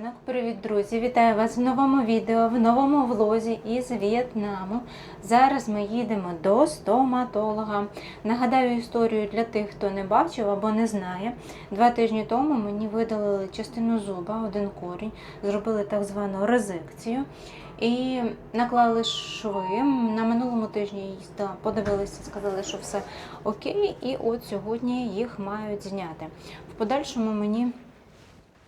ранок, привіт, друзі! Вітаю вас в новому відео, в новому влозі із В'єтнаму. Зараз ми їдемо до стоматолога. Нагадаю історію для тих, хто не бачив або не знає. Два тижні тому мені видалили частину зуба, один корінь, зробили так звану резекцію. І наклали шви. На минулому тижні їздила, подивилися, сказали, що все окей. І от сьогодні їх мають зняти. В подальшому мені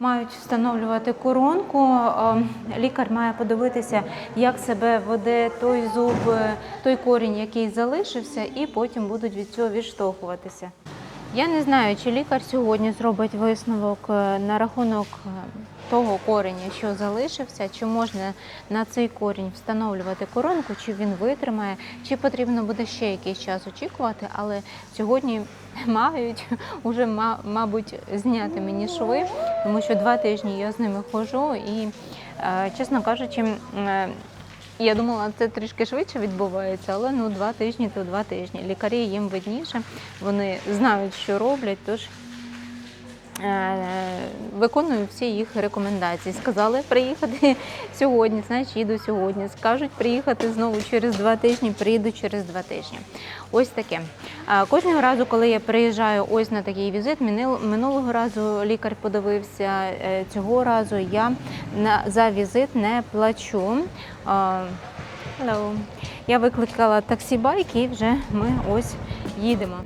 мають встановлювати коронку. Е, Лікар має подивитися, як себе веде той зуб, е, той корінь, який залишився, і потім будуть від цього відштовхуватися. Я не знаю, чи лікар сьогодні зробить висновок е, на рахунок е, того кореня, що залишився, чи можна на цей корінь встановлювати коронку, чи він витримає, чи потрібно буде ще якийсь час очікувати, але сьогодні мають уже, ма- мабуть, зняти мені шви, тому що два тижні я з ними ходжу і, е, чесно кажучи, е, я думала, це трішки швидше відбувається, але ну два тижні то два тижні. Лікарі їм видніше, вони знають, що роблять, тож виконую всі їх рекомендації. Сказали приїхати сьогодні, значить їду сьогодні. Скажуть приїхати знову через два тижні, приїду через два тижні. Ось таке. Кожного разу, коли я приїжджаю ось на такий візит, минулого разу лікар подивився, е, цього разу я за візит не плачу. Hello. Я викликала таксі байк і вже ми ось їдемо.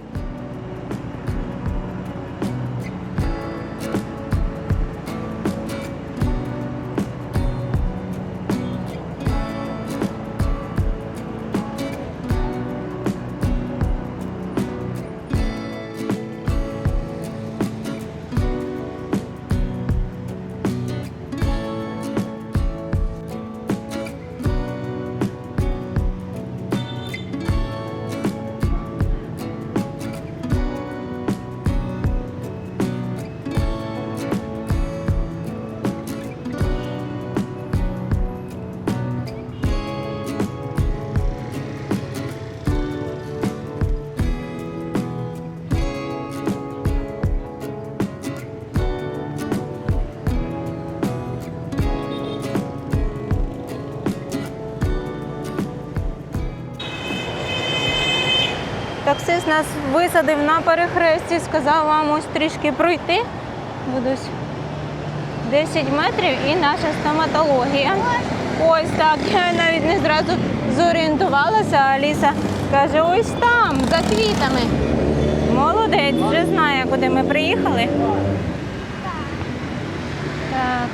Таксист нас висадив на перехресті, сказав вам ось трішки пройти. Буду 10 метрів і наша стоматологія. Ось так. Я навіть не зразу зорієнтувалася. Аліса каже, ось там, за квітами. Молодець, вже знає, куди ми приїхали. Так.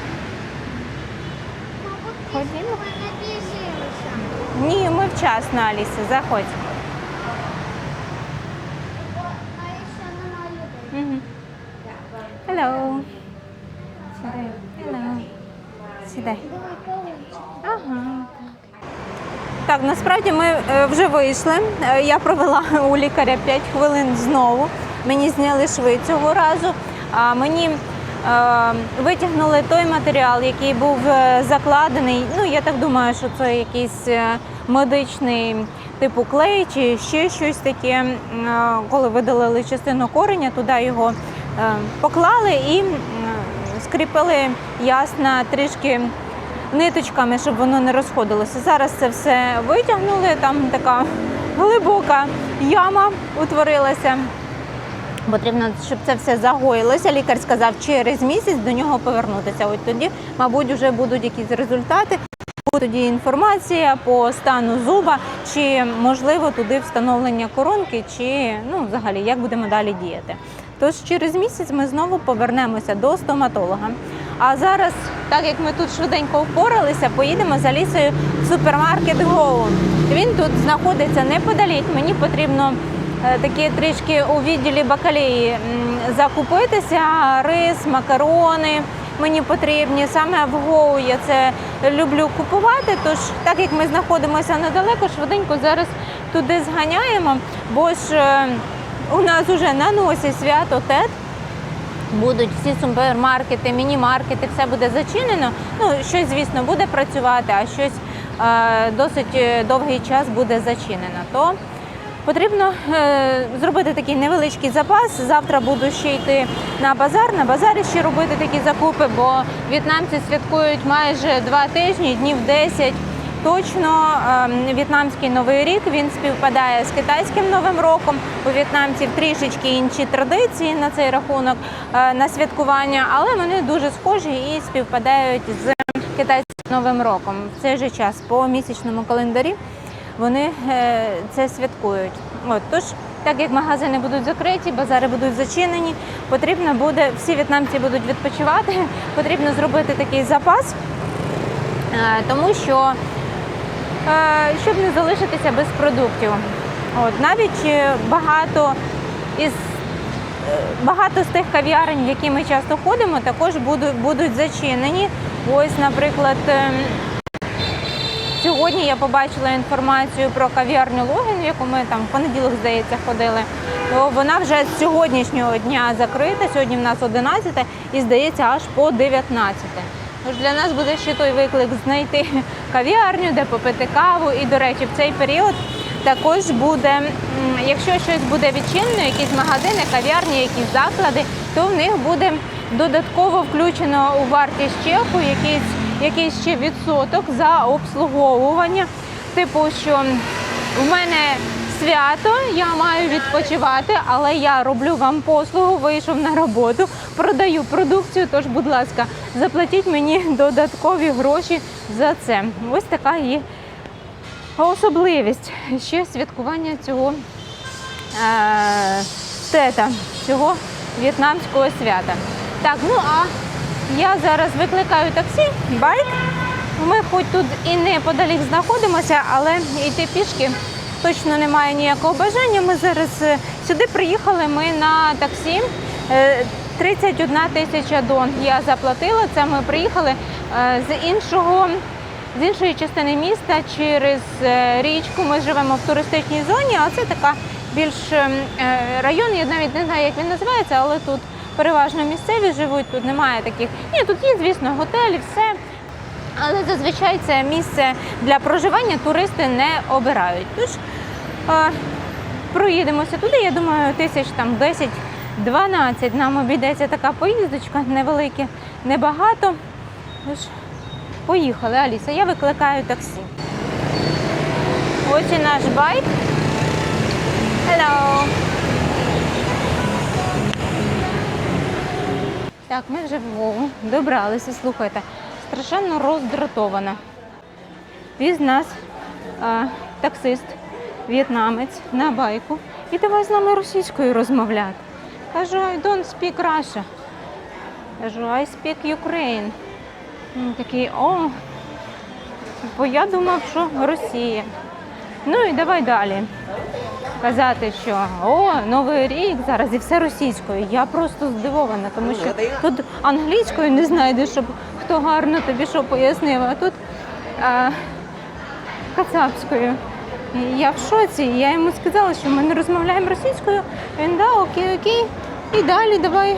Ходімо. Ні, ми вчасно, Аліса, заходь. Мгм. Hello. Сідай. Hello. Сідай. Ага. Так, насправді ми е, вже вийшли. Е, Я провела у лікаря 5 хвилин знову. Мені зняли шви цього разу. А мені е, витягнули той матеріал, який був закладений. Ну, я так думаю, що це якийсь медичний типу клей чи ще щось таке. Коли видалили частину кореня, туди його поклали і м, скріпили ясно трішки ниточками, щоб воно не розходилося. Зараз це все витягнули, там така глибока яма утворилася. Потрібно, щоб це все загоїлося. Лікар сказав, через місяць до нього повернутися. От тоді, мабуть, вже будуть якісь результати. Тоді інформація по стану зуба, чи можливо туди встановлення коронки, чи ну, взагалі як будемо далі діяти. Тож через місяць ми знову повернемося до стоматолога. А зараз, так як ми тут швиденько впоралися, поїдемо з Алісою в супермаркет Go. Він тут знаходиться неподалік. Мені потрібно е, такі трішки у відділі бакалії закупитися, рис, макарони. Мені потрібні саме в Гоу я це люблю купувати. Тож, так як ми знаходимося недалеко, швиденько зараз туди зганяємо, бо ж е, у нас уже на носі свято ТЕТ. Будуть всі супермаркети, міні-маркети, все буде зачинено. Ну, щось, звісно, буде працювати, а щось е, досить е, довгий час буде зачинено. То Потрібно е, зробити такий невеличкий запас. Завтра буду ще йти на базар. На базарі ще робити такі закупи, бо в'єтнамці святкують майже два тижні, днів 10. Точно ем, в'єтнамський новий рік він співпадає з китайським новим роком. У в'єтнамців трішечки інші традиції на цей рахунок е, на святкування, але вони дуже схожі і співпадають з китайським новим роком. В цей же час по місячному календарі вони е, це святкують. От тож, так як магазини будуть закриті, базари будуть зачинені, потрібно буде всі в'єтнамці будуть відпочивати. Потрібно зробити такий запас, е, тому що щоб не залишитися без продуктів. От навіть е, багато із е, багато з тих кав'ярень, в які ми часто ходимо, також будуть, будуть зачинені. Ось, наприклад, ем, Сьогодні я побачила інформацію про кав'ярню Логін, в яку ми там в понеділок, здається, ходили. Вона вже з сьогоднішнього дня закрита. Сьогодні в нас 11 і здається аж по 19. Тож для нас буде ще той виклик знайти кав'ярню, де попити каву. І, до речі, в цей період також буде, якщо щось буде відчинено, якісь магазини, кав'ярні, якісь заклади, то в них буде додатково включено у вартість чеку якийсь якийсь ще відсоток за обслуговування. Типу, що в мене свято, я маю відпочивати, але я роблю вам послугу, вийшов на роботу, продаю продукцію. Тож, будь ласка, заплатіть мені додаткові гроші за це. Ось така є особливість ще святкування цього е, тета, цього в'єтнамського свята. Так, ну а я зараз викликаю таксі, байк. Ми хоч тут і неподалік знаходимося, але йти пішки точно немає ніякого бажання. Ми зараз е, сюди приїхали ми на таксі. Е, 31 тисяча дон я заплатила. Це ми приїхали е, з іншого. З іншої частини міста через е, річку ми живемо в туристичній зоні, а це така більш е, район, я навіть не знаю, як він називається, але тут переважно місцеві живуть, тут немає таких. Ні, тут є, звісно, готелі, все. Але зазвичай це місце для проживання туристи не обирають. Тож проїдемося туди, я думаю, тисяч там 10-12 нам обійдеться така поїздочка, невелике, небагато. Тож поїхали, Аліса, я викликаю таксі. Ось і наш байк. Hello. Так, ми вже в Львову добралися. Слухайте, страшенно роздратована. Віз нас а, таксист, в'єтнамець на байку і давай з нами російською розмовляти. Кажу, I don't speak Russia. Кажу, I speak Ukraine. Він такий, о, бо я думав, що Росія. Ну і давай далі. Казати, що о, Новий рік зараз і все російською. Я просто здивована, тому що тут англійською не знайдеш, щоб хто гарно тобі що пояснив, а тут а, кацапською. Я в шоці. Я йому сказала, що ми не розмовляємо російською. Він да, окей, окей. І далі давай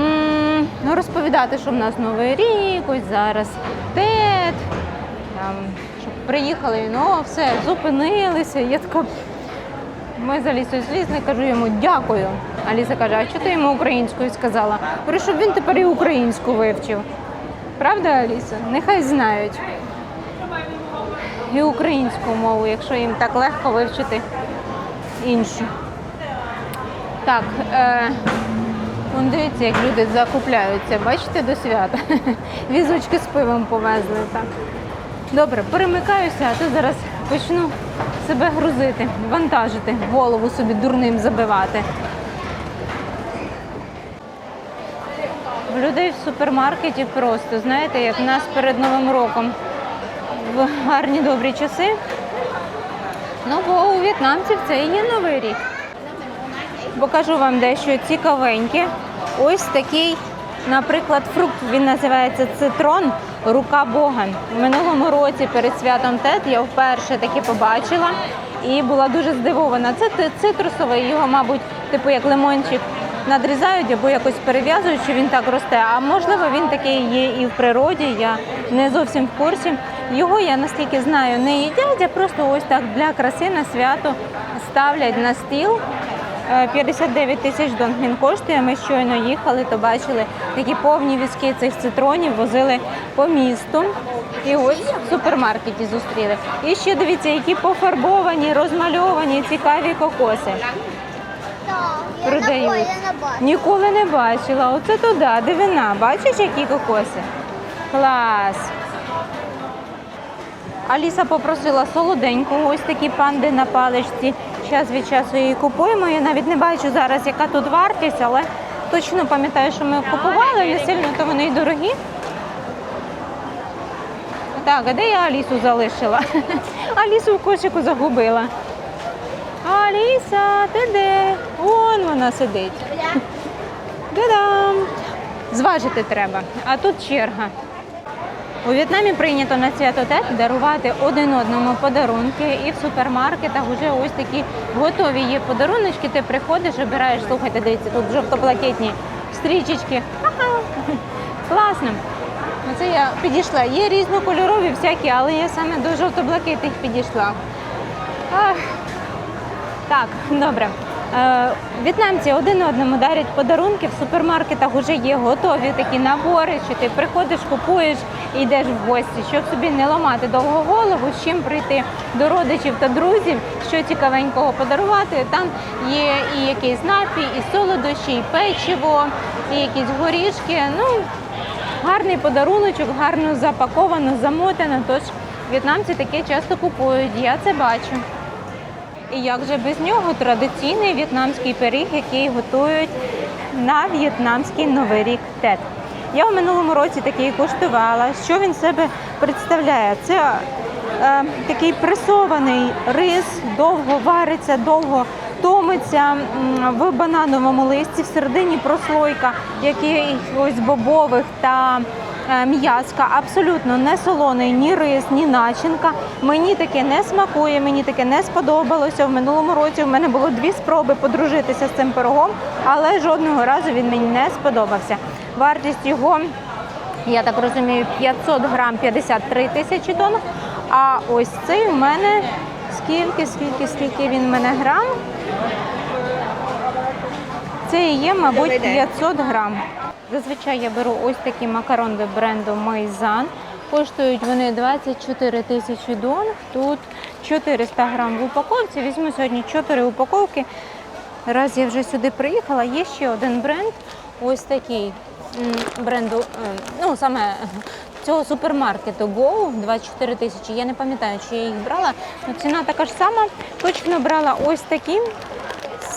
м, розповідати, що в нас новий рік, ось зараз тет. Там, щоб приїхали, ну все, зупинилися. Я така. Ми з Алісою злізли, кажу йому дякую. Аліса каже, а що ти йому українською сказала? Говорю, щоб він тепер і українську вивчив. Правда, Аліса? Нехай знають. І українську мову, якщо їм так легко вивчити іншу. Так, е, вон дивіться, як люди закупляються, бачите, до свята. Візочки з пивом повезли. Так. Добре, перемикаюся, а то зараз почну себе грузити, вантажити, голову собі дурним забивати. В людей в супермаркеті просто, знаєте, як в нас перед Новим роком гарні добрі часи. Ну, бо у в'єтнамців це і є Новий рік. Покажу вам дещо цікавеньке. Ось такий, наприклад, фрукт. Він називається цитрон, рука Бога. В минулому році перед святом Тет я вперше таки побачила і була дуже здивована. Це цитрусовий, його, мабуть, типу як лимончик надрізають або якось перев'язують, що він так росте. А можливо, він такий є і в природі. Я не зовсім в курсі. Його я наскільки знаю, не їдять, а просто ось так для краси на свято ставлять на стіл. Е, 59 тисяч дон він коштує. Ми щойно їхали, то бачили такі повні візки цих цитронів, возили по місту. І ось в супермаркеті зустріли. І ще дивіться, які пофарбовані, розмальовані, цікаві кокоси. Продають. Ніколи не бачила. Оце туди, дивина. Бачиш, які кокоси? Клас. Аліса попросила солоденьку, ось такі панди на паличці. Час від часу її купуємо. Я навіть не бачу зараз, яка тут вартість, але точно пам'ятаю, що ми купували, не сильно то вони й дорогі. Так, а де я Алісу залишила? Алісу в кошику загубила. Аліса, ти де? Вон вона сидить. Та-дам! Зважити треба, а тут черга. У В'єтнамі прийнято на свято Тет дарувати один одному подарунки, і в супермаркетах вже ось такі готові є подаруночки. Ти приходиш, обираєш, слухайте, дивіться, тут жовтоплакетні стрічечки. Ага. Класно. Оце я підійшла. Є різнокольорові всякі, але я саме до жовто-блакитних підійшла. Ах. Так, добре. Е, В'єтнамці один одному дарять подарунки. В супермаркетах вже є готові такі набори, що ти приходиш, купуєш і йдеш в гості, щоб собі не ламати довго голову, з чим прийти до родичів та друзів, що цікавенького подарувати. Там є і якийсь напій, і солодощі, і печиво, і якісь горішки. Ну, гарний подаруночок, гарно запаковано, замотано. Тож в'єтнамці таке часто купують. Я це бачу. І як же без нього традиційний в'єтнамський пиріг, який готують на в'єтнамський новий рік тет. Я в минулому році такий куштувала. Що він себе представляє? Це е, такий пресований рис, довго вариться, довго томиться в банановому листі, всередині прослойка якихось бобових та м'язка, абсолютно не солоний ні рис, ні начинка. Мені таке не смакує, мені таке не сподобалося. В минулому році в мене було дві спроби подружитися з цим пирогом, але жодного разу він мені не сподобався. Вартість його, я так розумію, 500 грам 53 тисячі тонн. А ось цей у мене скільки, скільки, скільки він в мене грам? Це і є, мабуть, 500 грам. Зазвичай я беру ось такі макарони бренду Майзан. Коштують вони 24 тисячі дон. Тут 400 грам в упаковці. Візьму сьогодні 4 упаковки. Раз я вже сюди приїхала, є ще один бренд. Ось такий бренду, е, ну саме цього супермаркету Go 24 тисячі. Я не пам'ятаю, чи я їх брала. Ціна така ж сама. Точно брала ось такі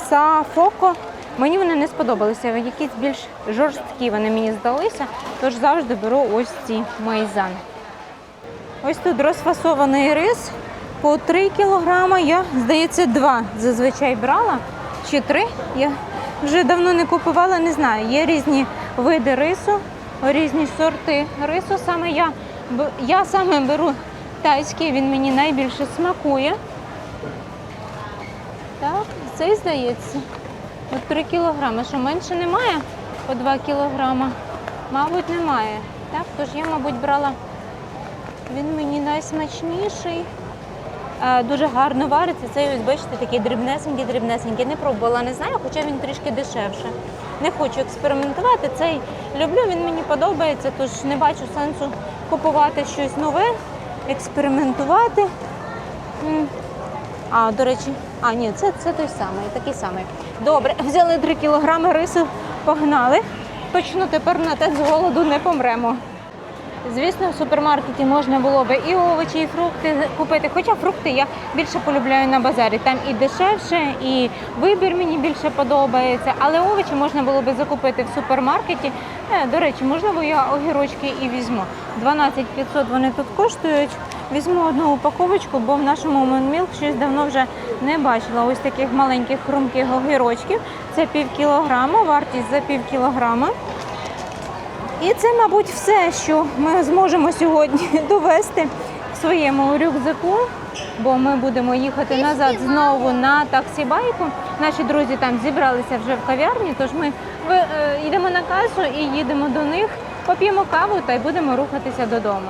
Сафоко. Мені вони не сподобалися, якісь більш жорсткі вони мені здалися, тож завжди беру ось ці майзан. Ось тут розфасований рис по 3 кілограма. Я, здається, два зазвичай брала. Чи три. Я вже давно не купувала, не знаю. Є різні види рису, різні сорти рису. Саме я, я саме беру тайський, він мені найбільше смакує. Так, цей здається. От 3 кілограми. Що менше немає? По 2 кілограма? Мабуть, немає. Так, тож я, мабуть, брала. Він мені найсмачніший. Е, Дуже гарно вариться. Цей ось, бачите, такий дрібнесенький, дрібнесенький. Не пробувала, не знаю, хоча він трішки дешевше. Не хочу експериментувати. Цей люблю, він мені подобається, тож не бачу сенсу купувати щось нове, експериментувати. А, до речі, а ні, це, це той самий, такий самий. Добре, взяли 3 кілограми рису, погнали. Точно тепер на те з голоду не помремо. Звісно, в супермаркеті можна було би і овочі, і фрукти купити. Хоча фрукти я більше полюбляю на базарі. Там і дешевше, і вибір мені більше подобається. Але овочі можна було би закупити в супермаркеті. Е, До речі, можливо, я огірочки і візьму. 12 500 вони тут коштують. Візьму одну упаковочку, бо в нашому Монмілк щось давно вже не бачила. Ось таких маленьких хрумких огірочків. Це пів кілограма, вартість за пів кілограма. І це, мабуть, все, що ми зможемо сьогодні довести в своєму рюкзаку, бо ми будемо їхати назад знову на таксі-байку. Наші друзі там зібралися вже в кав'ярні, тож ми е, йдемо на касу і їдемо до них, поп'ємо каву та й будемо рухатися додому.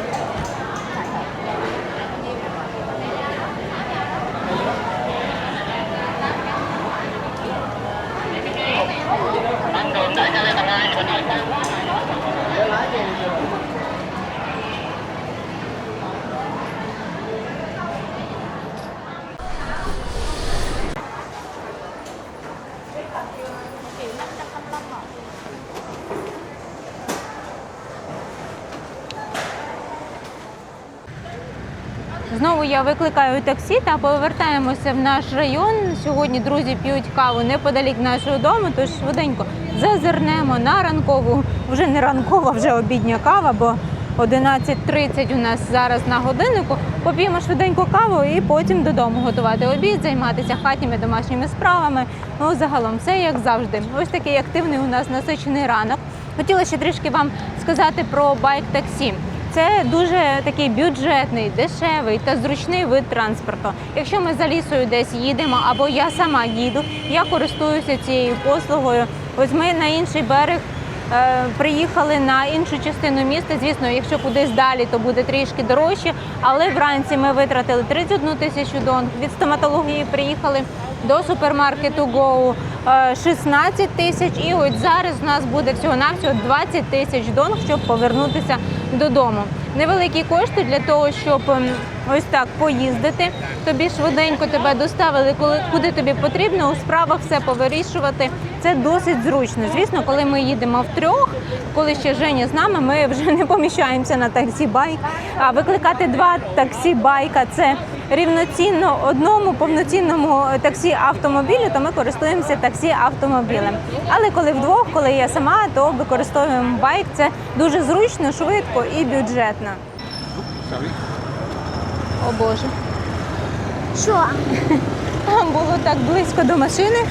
Знову я викликаю таксі та повертаємося в наш район. Сьогодні друзі п'ють каву неподалік нашого дому, тож швиденько зазирнемо на ранкову, вже не ранкова, вже обідня кава, бо 11.30 у нас зараз на годиннику. Поп'ємо швиденько каву і потім додому готувати обід, займатися хатніми домашніми справами. Ну, загалом все як завжди. Ось такий активний у нас насичений ранок. Хотіла ще трішки вам сказати про байк-таксі. Це дуже такий бюджетний, дешевий та зручний вид транспорту. Якщо ми за лісою десь їдемо, або я сама їду, я користуюся цією послугою. Ось ми на інший берег е, приїхали на іншу частину міста. Звісно, якщо кудись далі, то буде трішки дорожче. Але вранці ми витратили 31 тисячу дон. Від стоматології приїхали до супермаркету е, 16 тисяч. І ось зараз у нас буде всього-навсього 20 тисяч дон, щоб повернутися додому. Невеликі кошти для того, щоб ем, ось так поїздити. Тобі швиденько тебе доставили, коли куди тобі потрібно, у справах все повирішувати. Це досить зручно. Звісно, коли ми їдемо втрьох, коли ще Женя з нами, ми вже не поміщаємося на таксі байк. А викликати два таксі байка це рівноцінно одному повноцінному таксі автомобілю, то ми користуємося таксі автомобілем. Але коли вдвох, коли я сама, то використовуємо байк. Це дуже зручно, швидко і бюджетно. О Боже. Що? Там було так близько до машини,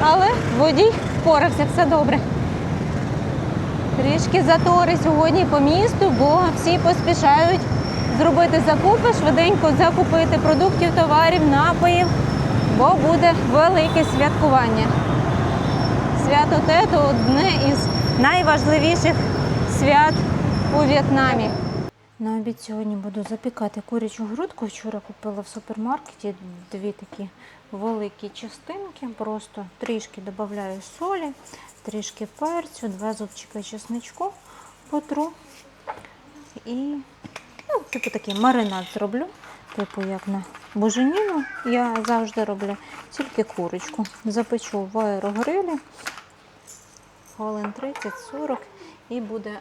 але водій впорався, все добре. Трішки затори сьогодні по місту, бо всі поспішають зробити закупи, швиденько закупити продуктів, товарів, напоїв, бо буде велике святкування. Свято Тето одне із найважливіших свят у В'єтнамі. На обід сьогодні буду запікати курячу грудку. Вчора купила в супермаркеті дві такі великі частинки. Просто трішки додаю солі, трішки перцю, два зубчика чесничку потру. І ну, типу такий маринад зроблю. Типу як на буженіну я завжди роблю тільки курочку. Запечу в аерогрилі хвилин 30-40 і буде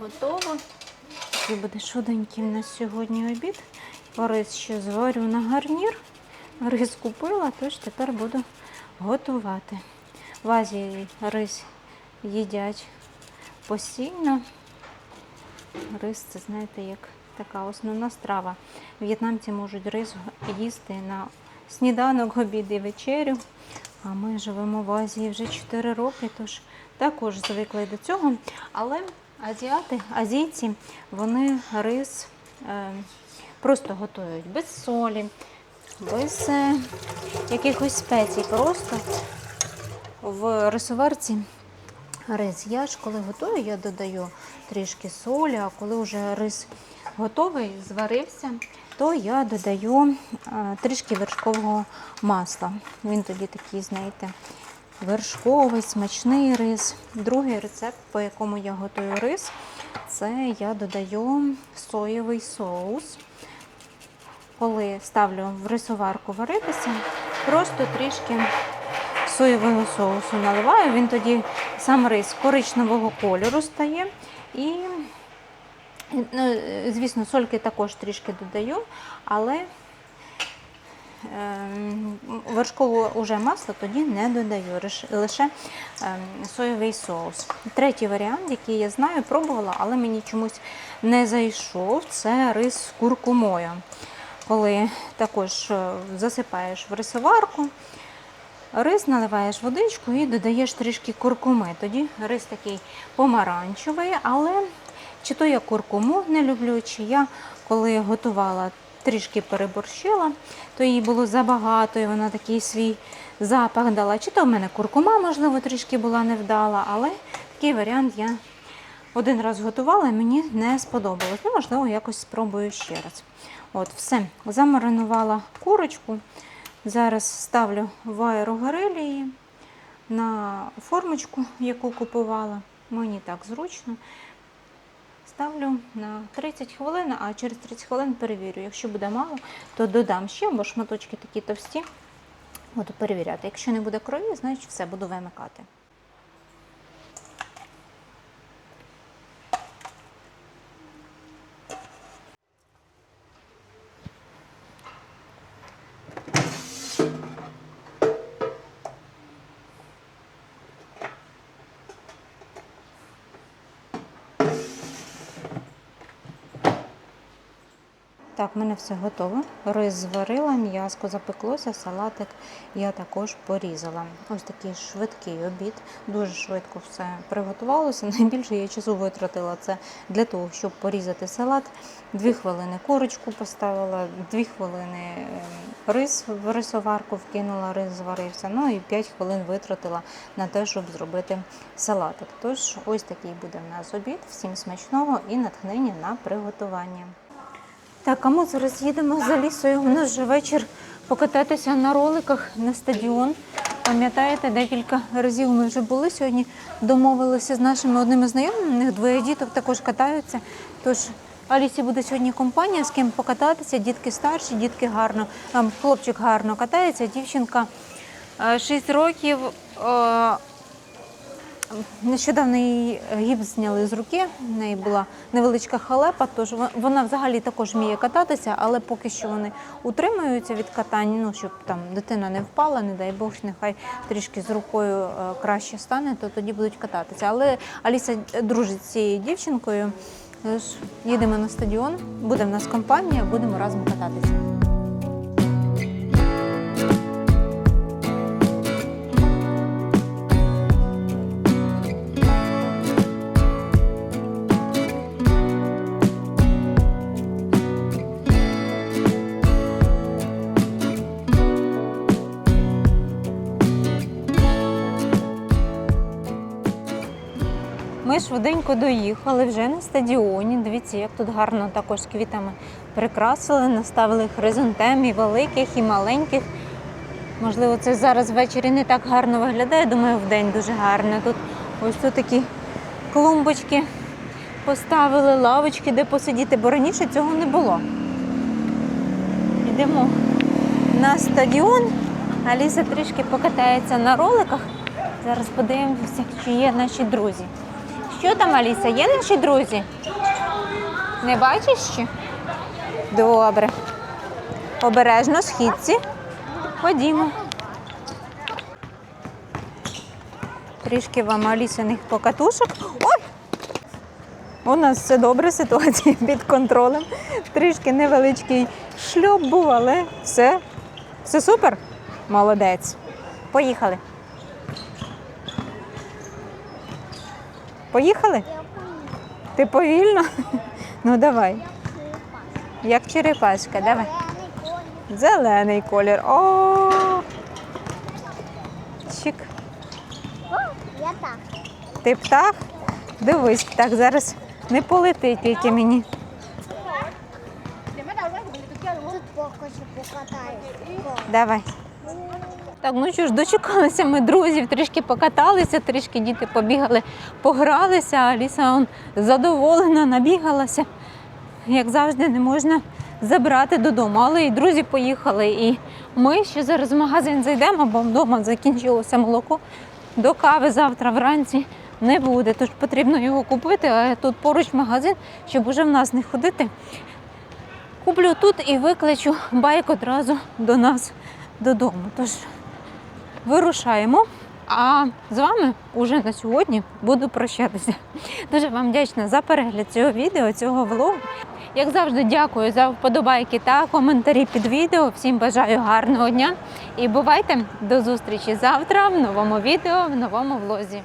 готово. Такий буде швиденький у нас сьогодні обід. Рис ще зварю на гарнір. Рис купила, тож тепер буду готувати. В Азії рис їдять постійно. Рис це, знаєте, як така основна страва. В'єтнамці можуть рис їсти на сніданок, обід і вечерю. А ми живемо в Азії вже 4 роки, тож також звикли до цього. Але азіати, азійці, вони рис е, просто готують без солі, без е, якихось спецій. Просто в рисоварці рис. Я ж коли готую, я додаю трішки солі, а коли вже рис готовий, зварився, то я додаю е, трішки вершкового масла. Він тоді такий, знаєте, вершковий, смачний рис. Другий рецепт, по якому я готую рис, це я додаю соєвий соус. Коли ставлю в рисоварку варитися, просто трішки соєвого соусу наливаю, він тоді сам рис коричневого кольору стає. І, звісно, сольки також трішки додаю, але ем, вершкового уже масла тоді не додаю, лише- лише ем, соєвий соус. Третій варіант, який я знаю, пробувала, але мені чомусь не зайшов, це рис з куркумою. Коли також е, засипаєш в рисоварку, рис наливаєш водичку і додаєш трішки куркуми. Тоді рис такий помаранчевий, але чи то я куркуму не люблю, чи я коли готувала, трішки переборщила, то їй було забагато, і вона такий свій запах дала. Чи то в мене куркума, можливо, трішки була невдала, але такий варіант я один раз готувала і мені не сподобалось. Ну, можливо, якось спробую ще раз. От, все. Замаринувала курочку. Зараз ставлю в аерогорелі на формочку, яку купувала. Мені так зручно. Ставлю на 30 хвилин, а через 30 хвилин перевірю. Якщо буде мало, то додам ще, бо шматочки такі товсті. Буду перевіряти. Якщо не буде крові, значить все буду вимикати. Так, в мене все готове. Рис зварила, м'яско запеклося, салатик я також порізала. Ось такий швидкий обід. Дуже швидко все приготувалося. Найбільше я часу витратила це для того, щоб порізати салат. Дві хвилини корочку поставила, дві хвилини ем, рис в рисоварку вкинула, рис зварився. Ну і 5 хвилин витратила на те, щоб зробити салатик. Тож ось такий буде в нас обід. Всім смачного і натхнення на приготування. Так, а ми зараз їдемо за лісою. У нас вже вечір покататися на роликах на стадіон. Пам'ятаєте, декілька разів ми вже були сьогодні. Домовилися з нашими одними знайомими. У них двоє діток також катаються. Тож Алісі буде сьогодні компанія, з ким покататися. Дітки старші, дітки гарно. ем, Хлопчик гарно катається, дівчинка 6 років. Е, Нещодавно її гіпс зняли з руки, в неї була невеличка халепа, тож вона взагалі також вміє кататися, але поки що вони утримуються від катань, ну щоб там дитина не впала, не дай Бог, нехай трішки з рукою е, краще стане, то тоді будуть кататися. Але Аліса дружить з цією дівчинкою. Тож їдемо на стадіон, буде в нас компанія, будемо разом кататися. Ми швиденько доїхали вже на стадіоні. Дивіться, як тут гарно також квітами прикрасили, наставили хризантем і великих, і маленьких. Можливо, це зараз ввечері не так гарно виглядає. Думаю, вдень дуже гарно. Тут ось тут такі клумбочки поставили, лавочки, де посидіти, бо раніше цього не було. Йдемо на стадіон. Аліса трішки покатається на роликах. Зараз подивимося, чи є наші друзі. Що там, Аліса? Є наші друзі? Не бачиш ще? Добре. Обережно, східці. Ходімо. Трішки вам Алісиних покатушок. Ой! У нас все добре, ситуація під контролем. Трішки невеличкий шльоп був, але все, все супер. Молодець. Поїхали. Поїхали? Ти повільно? Ну давай. Як черепашка, давай. Зелений колір. О! Чик. Я так. Ти птах? Дивись, так зараз не полетить тільки мені. Тут поки що покатаюсь. Давай. Так, ну що ж, дочекалися ми друзів, трішки покаталися, трішки діти побігали, погралися, а Аліса он задоволена, набігалася. Як завжди, не можна забрати додому. Але і друзі поїхали. І ми ще зараз в магазин зайдемо, бо вдома закінчилося молоко. До кави завтра вранці не буде. Тож потрібно його купити, а тут поруч магазин, щоб уже в нас не ходити. Куплю тут і викличу байк одразу до нас додому. Тож вирушаємо. А з вами уже на сьогодні буду прощатися. Дуже вам вдячна за перегляд цього відео, цього влогу. Як завжди, дякую за вподобайки та коментарі під відео. Всім бажаю гарного дня і бувайте до зустрічі завтра в новому відео, в новому влозі.